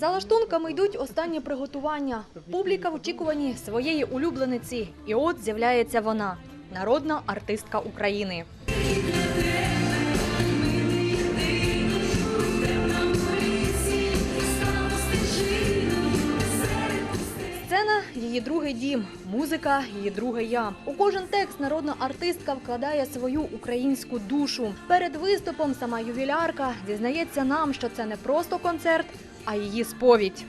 За лаштунками йдуть останні приготування. Публіка в очікуванні своєї улюблениці. І от з'являється вона народна артистка України. Її другий дім, музика її друге я. У кожен текст народна артистка вкладає свою українську душу. Перед виступом сама ювілярка зізнається нам, що це не просто концерт, а її сповідь.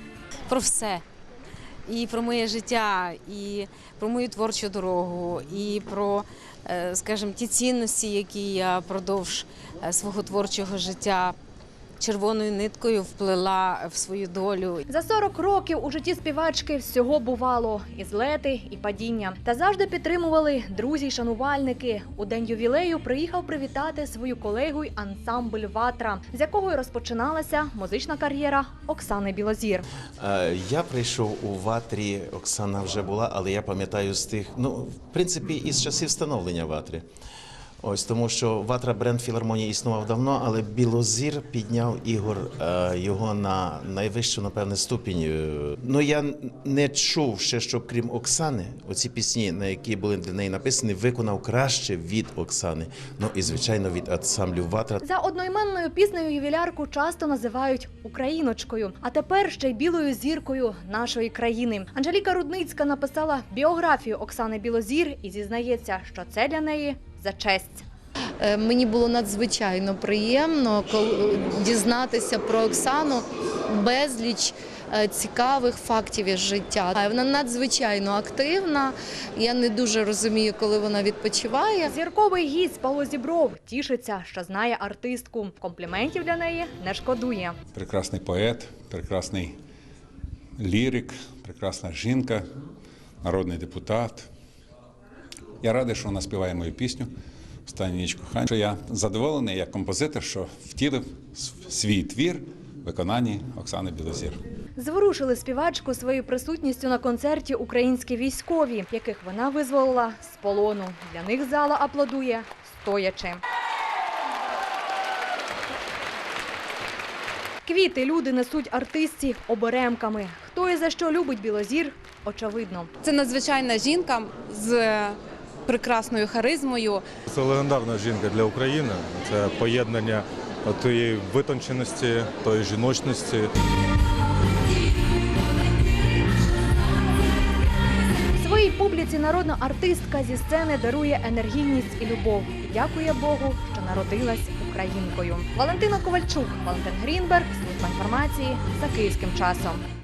про все. І про моє життя, і про мою творчу дорогу, і про, е, скажімо, ті цінності, які я впродовж е, свого творчого життя червоною ниткою вплела в свою долю. За 40 років у житті співачки всього бувало і злети, і падіння. Та завжди підтримували друзі й шанувальники. У день ювілею приїхав привітати свою колегу й ансамбль Ватра, з якого й розпочиналася музична кар'єра Оксани Білозір. Е, Я прийшов у ватрі, Оксана вже була, але я пам'ятаю з тих, ну, в принципі, із часів становлення ватри. Ось тому, що ватра бренд філармонії існував давно, але Білозір підняв Ігор е, його на найвищу, напевне, ступінь. Е, Ну я не чув ще, щоб крім Оксани, оці пісні, на які були для неї написані, виконав краще від Оксани. Ну і звичайно від ансамблю Ватра. За одноіменною піснею ювілярку часто називають україночкою, а тепер ще й білою зіркою нашої країни. Анжеліка Рудницька написала біографію Оксани Білозір і зізнається, що це для неї за честь. Е, Мені було надзвичайно приємно дізнатися про Оксану безліч е, цікавих фактів із життя. Вона надзвичайно активна. Я не дуже розумію, коли вона відпочиває. Зірковий гість Павло Зібров тішиться, що знає артистку. Компліментів для неї не шкодує. прекрасний поет, прекрасний лірик, прекрасна жінка, народний депутат. Я радий, що вона співає мою пісню Остання ніч кохання. Що Я задоволений як композитор, що втілив свій твір в виконанні Оксани Білозір. Зворушили співачку своєю присутністю на концерті українські військові, яких вона визволила з полону. Для них зала аплодує стоячи. Квіти люди несуть артистці оберемками. Хто і за що любить Білозір, очевидно. Це надзвичайна жінка з прекрасною харизмою. Це легендарна жінка для України. Це поєднання тієї витонченості, тої жіночності. Своїй публіці народна артистка зі сцени дарує енергійність і любов. І дякує Богу, що народилась українкою. Валентина Ковальчук, Валентин Грінберг, служба інформації за київським часом.